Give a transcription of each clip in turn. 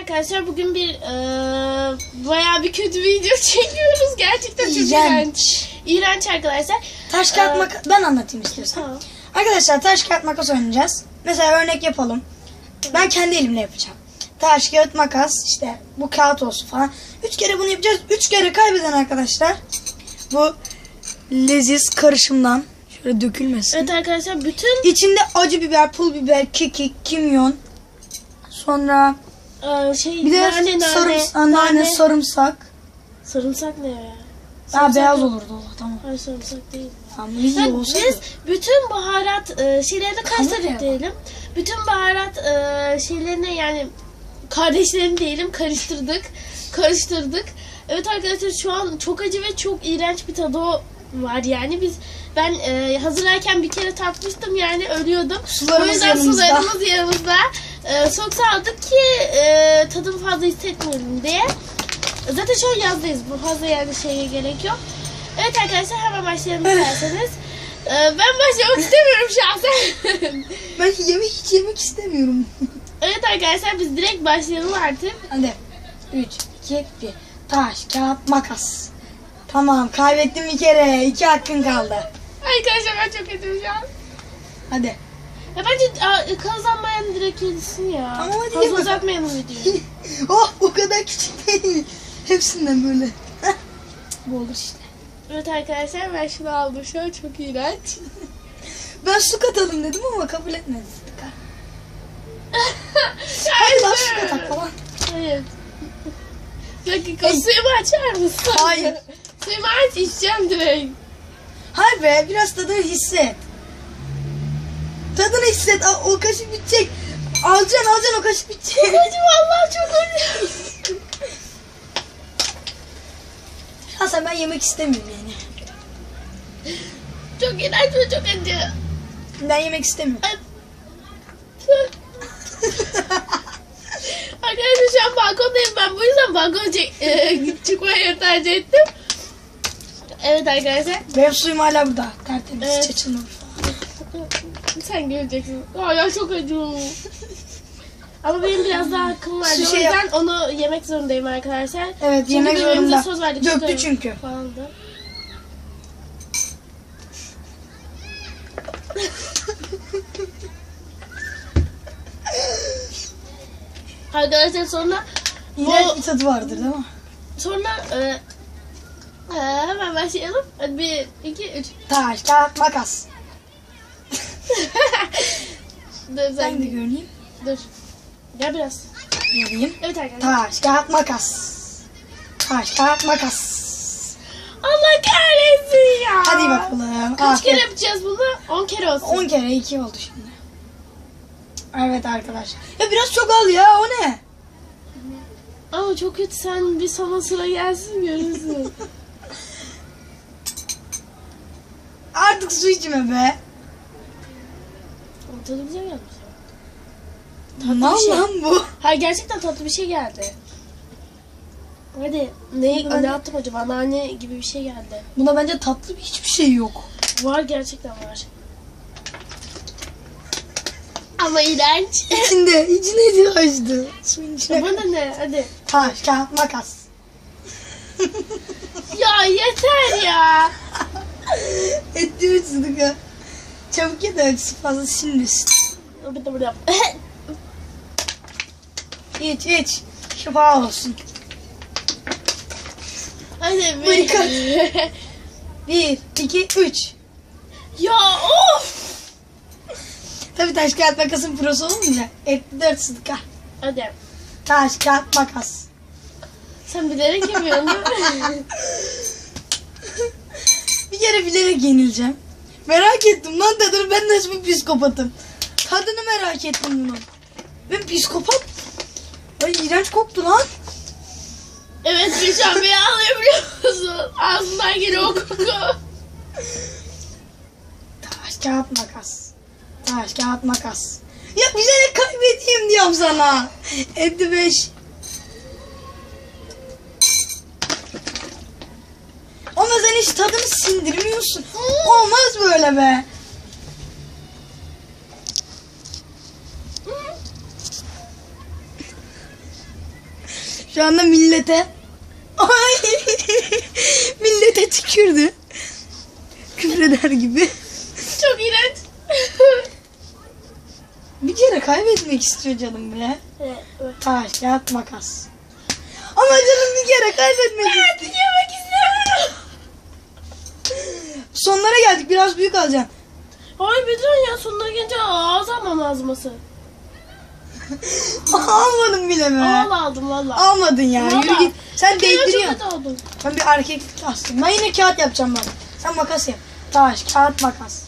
Arkadaşlar bugün bir eee bayağı bir kötü video çekiyoruz. Gerçekten çok İğrenç. iğrenç. İğrenç arkadaşlar. Taş kağıt Ee, makas ben anlatayım istiyorsan. Tamam. Arkadaşlar taş kağıt makas oynayacağız. Mesela örnek yapalım. Ben kendi elimle yapacağım. Taş kağıt makas işte bu kağıt olsun falan. Üç kere bunu yapacağız. Üç kere kaybeden arkadaşlar bu leziz karışımdan şöyle dökülmesin. Evet arkadaşlar bütün İçinde acı biber, pul biber, kekik, kimyon. Sonra eee, şey bir de nane sarımsak, nane, nane. sarımsak. sarımsak ne ya? Sarımsak beyaz mı? olurdu o tamam. Hayır sarımsak değil. Tamam iyi Yani olsa. biz bütün baharat e, Tamam karıştırdık ya. diyelim. Bütün baharat e, şeylerini yani kardeşlerini diyelim karıştırdık. Karıştırdık. Evet arkadaşlar şu an çok acı ve çok iğrenç bir tadı var yani biz ben e, hazırlarken bir kere tatmıştım yani ölüyordum. Sularımız o yüzden yanımızda. sularımız yanımızda. E, sok saldık ki e, tadımı fazla hissetmiyorum diye. Zaten şu an yazdayız. Bu fazla yani şeye gerek yok. Evet arkadaşlar hemen başlayalım isterseniz. Ee, ben başlamak istemiyorum şahsen. Ben yemek hiç yemek istemiyorum. evet arkadaşlar biz direkt başlayalım artık. Hadi. 3, 2, 1. Taş, kağıt, makas. Tamam kaybettim bir kere. İki hakkın kaldı. Arkadaşlar ben çok kötüyüm şu an. Hadi. Ya bence kazanmayan direkt yedisin ya. Tamam, hadi Fazla ye bakalım. uzatmayalım videoyu. oh o kadar küçük değil. Hepsinden böyle. Bu olur işte. evet arkadaşlar ben şunu aldım şu an çok iğrenç. Ben su katalım dedim ama kabul etmedi. Hayır. lan su katak falan. Hayır. Bir dakika suyumu açar mısın? Hayır. Suyumu aç içeceğim direkt. Hayır be biraz tadını hisset. Tadını hisset. Aa, O kaşık bitecek. Alacaksın alacaksın o kaşık bitecek. Çok acı vallahi çok acı. Hasan ben yemek istemiyorum yani. Çok iğrenç ve çok acı. Ben yemek istemiyorum. Arkadaşlar şu an balkondayım ben bu yüzden balkona e, çıkmayı tercih ettim. Evet arkadaşlar Benim suyum hala burada. Tertemiz Evet. hiç açılmamış. sen göreceksin. Hala çok acı. Ama benim biraz daha hakkım var. Şu O şey yüzden onu yemek zorundayım arkadaşlar. Evet Çünkü yemek zorunda. söz verdik. Döktü tutarız çünkü. Falan da. Arkadaşlar sonra İğrenç bu bir tadı vardır değil mi? sonra e, e, hemen başlayalım. Bir, iki, üç. Taş, kağıt, makas. Dur sen Ben de gir. göreyim. Dur. Gel biraz. Göreyim. Evet arkadaşlar. Taş, kağıt, makas. Taş, kağıt, makas. Allah kahretsin ya. Hadi bakalım. Kaç Afiyet. kere yapacağız bunu? 10 kere olsun. 10 kere 2 oldu şimdi. Evet arkadaşlar. Ya biraz çok al ya o ne? Ama çok kötü sen bir sana sıra gelsin görürsün. Artık su içme be. Tadı güzel gelmiş. Ne bir şey. lan bu? Hayır gerçekten tatlı bir şey geldi. Hadi ne, ne yaptım acaba? Nane gibi bir şey geldi. Buna bence tatlı bir hiçbir şey yok. Var gerçekten var. Ama iğrenç. İçinde, içine de açtı. Suyun içine. Bana ne? Hadi. Taş, kağıt, makas. Ya yeter ya. Etti mi Sıdıka? Çabuk ye de su fazla sinmesin. Bir de burada yap. İç iç. Şifa olsun. Hadi bir. Bir, iki, üç. ya of. Tabii taş kağıt makasın prosu olunca. Etti dört Sıdıka. Hadi. Taş kağıt makas. Sen bilerek yapıyorsun değil mi? kere bilerek yenileceğim. Merak ettim lan dedim ben nasıl bir psikopatım. Tadını merak ettim bunu. Ben psikopat. Ay iğrenç koktu lan. Evet Gülşen Bey ağlayabiliyor musun? Ağzından geliyor o koku. Taş kağıt makas. Taş kağıt makas. Ya bilerek kaybedeyim diyorum sana. 55 sindirmiyorsun. Olmaz böyle be. Şu anda millete Ay millete tükürdü. Küfreder gibi. Çok iğrenç. Bir kere kaybetmek istiyor canım evet. evet. Taş, kağıt, makas. Ama canım bir kere kaybetmek istiyor. Yemek istemiyorum. Sonlara geldik. Biraz büyük alacağım. Hayır Bedran ya sonuna gelince ağız almam lazıması. Almadım bile mi? Valla aldım valla. Almadın ya. Yürü Valla. git. Sen değdiriyorsun. Ben bir erkeklik astım. Ben yine kağıt yapacağım bana. Sen makas yap. Taş, kağıt, makas.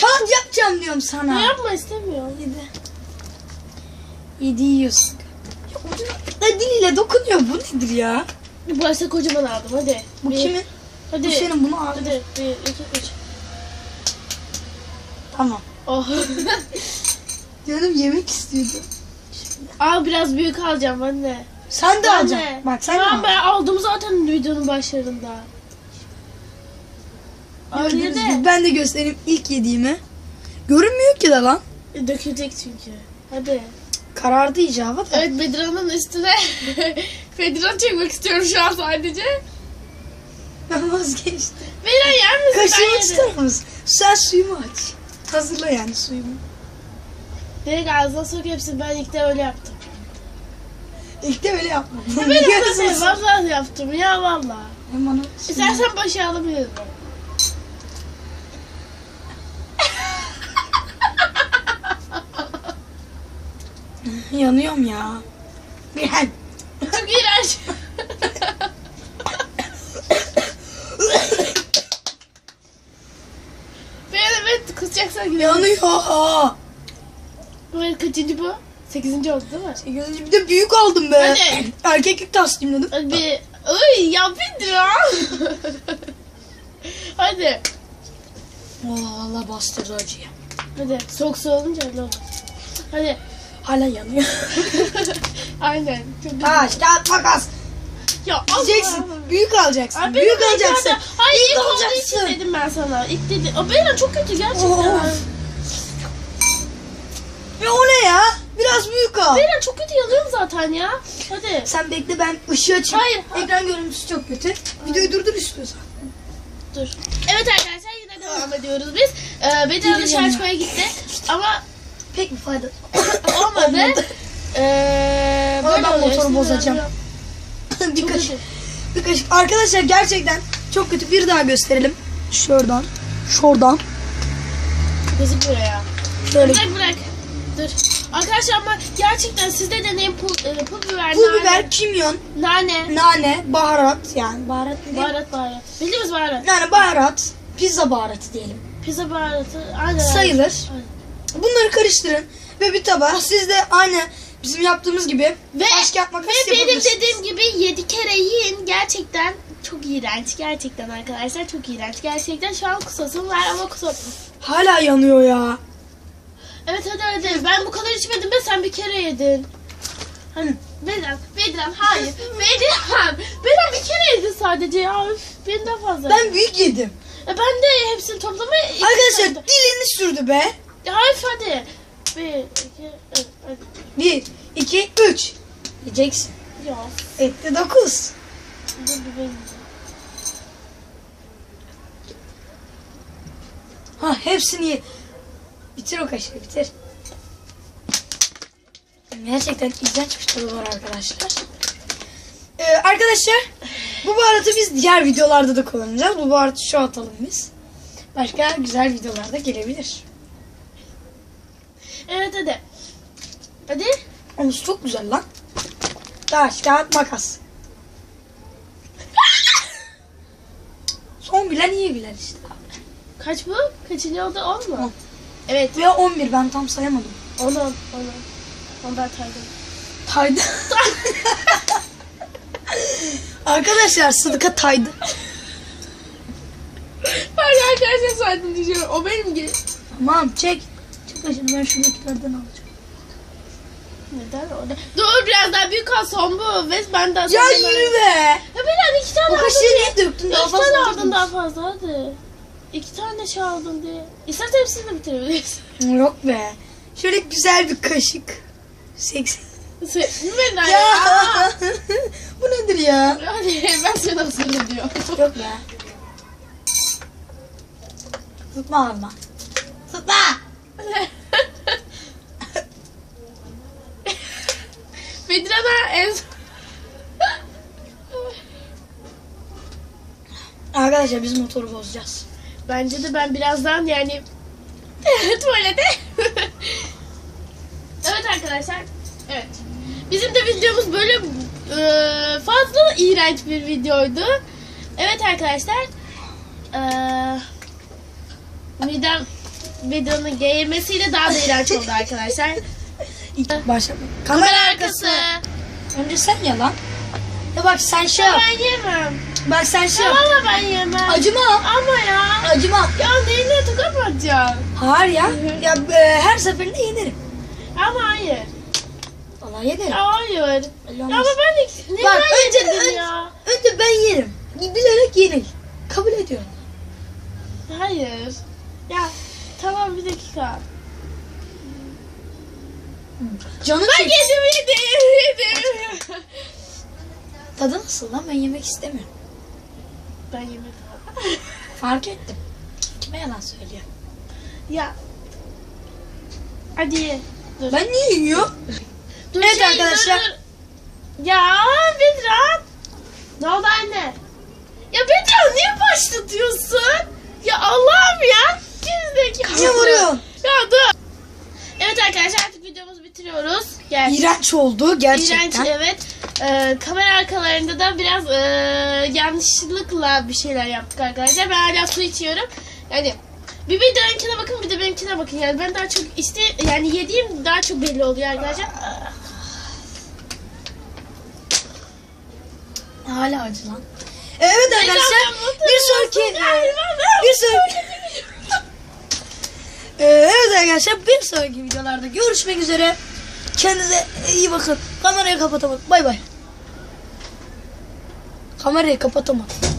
Kağıt yapacağım diyorum Ne sana. yapma istemiyorum. Yedi. Yedi yiyorsun. Ya ucuna diliyle dokunuyor. Bu nedir ya? Bir başta kocaman aldım hadi. Bu Bir- kimin? Hadi. Bu senin bunu al. Hadi bir iki üç. Tamam. Oh. Canım yemek istiyordu. Al biraz büyük alacağım anne. Sen de Anne. alacaksın. Bak sen tamam de ben aldım zaten videonun başlarında. De. gibi ben de göstereyim ilk yediğimi. Görünmüyor ki de lan. Dökülecek çünkü. Hadi. Karardı icabı da. Evet Bedirhan'ın üstüne Bedirhan çekmek istiyorum şu an sadece. Ben vazgeçtim. Bedirhan yer misin? Kaşığımı tutar mısın? Sen suyumu aç. Hazırla yani suyumu. Direkt ağzına sok hepsini ben ilk de öyle yaptım. İlk de öyle yapma. Ben öyle vallahi yaptım ya valla. İstersen başı alabilirim. yanıyorum ya. Yani. Çok iğrenç. ben evet kızacaksan gidelim. Yanıyor. Bu kaçıncı bu? Sekizinci oldu değil mi? Sekizinci bir de büyük aldım be. Hadi. Erkeklik taslayayım dedim. Hadi bir... Ay ya Bedirhan. Hadi. Oh, Allah bastırdı acıyı. Hadi. Soğuk su olunca öyle olur. Hadi. Hala yanıyor. Aynen. Çok. Taş, kağıt, makas. Ya. Allah'ım. Büyük alacaksın. Ay, büyük alacaksın. ekranda- Hayır Büyük ilk alacaksın. için dedim ben sana. İlk dedi. Benim çok kötü gerçekten. Of. Ve o ne ya? Biraz büyük al. Benim çok kötü yanıyorum zaten ya. Hadi. Sen bekle ben ışığı açayım. Hayır. Ekran görüntüsü çok kötü. Videoyu durdur istiyorsan. Dur. Evet arkadaşlar yine devam ediyoruz biz. Ee, dışarı yanıyor. çıkmaya gitti. Ama Pek bir fayda. olmadı. Olmadı. Ee, Ama ben motoru bozacağım. ben- bir kaşık. Bir kaşık. Arkadaşlar gerçekten çok kötü. Bir daha gösterelim. Şuradan. Şuradan. Gözükmüyor ya. Şöyle. Bırak bırak. Dur. Arkadaşlar ama gerçekten siz de deneyin pul, e, pul biber, Pul nane, biber, kimyon, nane, nane, baharat yani baharat ne baharat baharat. Bildiğimiz baharat. Yani baharat, pizza baharatı diyelim. Pizza baharatı. Aynen. Sayılır. Aynen. Bunları karıştırın ve bir tabağa siz de aynı bizim yaptığımız gibi Ve, taş kağıt makas ve benim dediğim gibi 7 kere yiyin. Gerçekten çok iğrenç. Gerçekten arkadaşlar çok iğrenç. Gerçekten şu an kusasım var ama kusam. Hala yanıyor ya. Evet hadi hadi. Ben bu kadar içmedim be sen bir kere yedin. Hani Bedran, Bedran hayır. Bedran, Bedran bir kere yedin sadece ya. Üf, benim daha fazla. Ben büyük yedim. E, ben de hepsini toplamaya Arkadaşlar dilini sürdü be. Ya üf hadi. Bir, iki, üç. Bir, iki, üç. Yiyeceksin. Ya Etti dokuz. dur bir benim. Ha hepsini ye. Bitir o kaşığı bitir. Gerçekten iğrenç bir tadı var arkadaşlar. Ee, arkadaşlar bu baharatı biz diğer videolarda da kullanacağız. Bu baharatı şu atalım biz. Başka güzel videolarda gelebilir. Evet hadi. Hadi. Ama çok güzel lan. Taş, kağıt, makas. Son bilen iyi bilen işte. Kaç bu? Kaçıncı oldu? 10 mu? On. Evet. Ve 11 ben tam sayamadım. 10 10 10 10. Ben saydım. Taydı. Arkadaşlar Sıdık'a taydı. Ben arkadaşlar saydım diyeceğim. O benim gibi. Tamam çek. Çek başını ben şuradakilerden alacağım. Neden orada? Dur biraz daha büyük al son bu. Ve ben daha Ya yürü be. Ya ben iki tane O aldım kaşığı niye döktün? Daha İki fazla tane aldın daha fazla hadi. İki tane şey aldım diye. İstersen hepsini de bitirebilirsin. Yok be. Şöyle güzel bir kaşık. Seksi. Sen- Neden Ya. ya? hadi ya. Hadi ben seni hazırlıyorum. Yok ya. Tutma ağzıma. Arkadaşlar biz motoru bozacağız. Bence de ben birazdan yani tuvalete. evet arkadaşlar. Evet. Bizim de videomuz böyle e, fazla iğrenç bir videoydu. Evet arkadaşlar. E, midem videonun geğirmesiyle daha da iğrenç oldu arkadaşlar. Başla. Kamera Kamera arkası. arkası. Önce sen ya lan. Ya bak sen şey yap. Ben yemem. Bak sen şey yap. Valla ben yemem. Acıma. Ama ya. Acıma. Ya neyle tokat mı atacağım? Hayır ya. Ya e, her seferinde yenerim. Ama hayır. Vallahi yenerim. Ya hayır. Ya ama ben de neden Bak önce, önce, ya? önce ben yerim. Bilerek yenil. Kabul ediyorum. Hayır. Ya tamam bir dakika. Canı Ben çek. yedim yedim yedim. Tadı nasıl lan? Ben yemek istemiyorum. ben yemedim. Fark ettim. Kime yalan söylüyor? Ya. Hadi ye. Dur. Ben niye yiyor? dur Evet şey, arkadaşlar. dur. Ya Bedran. Ne oldu anne? Ya Bedran niye başlatıyorsun? Ya Allah'ım ya. Gerizekalı. Niye vuruyorsun? Ya dur. Evet arkadaşlar videomuzu bitiriyoruz. Gel. İğrenç oldu gerçekten. İğrenç evet. Ee, kamera arkalarında da biraz ee, yanlışlıkla bir şeyler yaptık arkadaşlar. Ben hala su içiyorum. Yani bir videonunkine bakın bir de benimkine bakın. Yani ben daha çok işte yani yediğim daha çok belli oluyor arkadaşlar. Hala acı lan. Evet arkadaşlar bir sonraki bir sonraki evet arkadaşlar bir sonraki videolarda görüşmek üzere. Kendinize iyi bakın. Kamerayı kapatamadım. Bay bay. Kamerayı kapatamadım.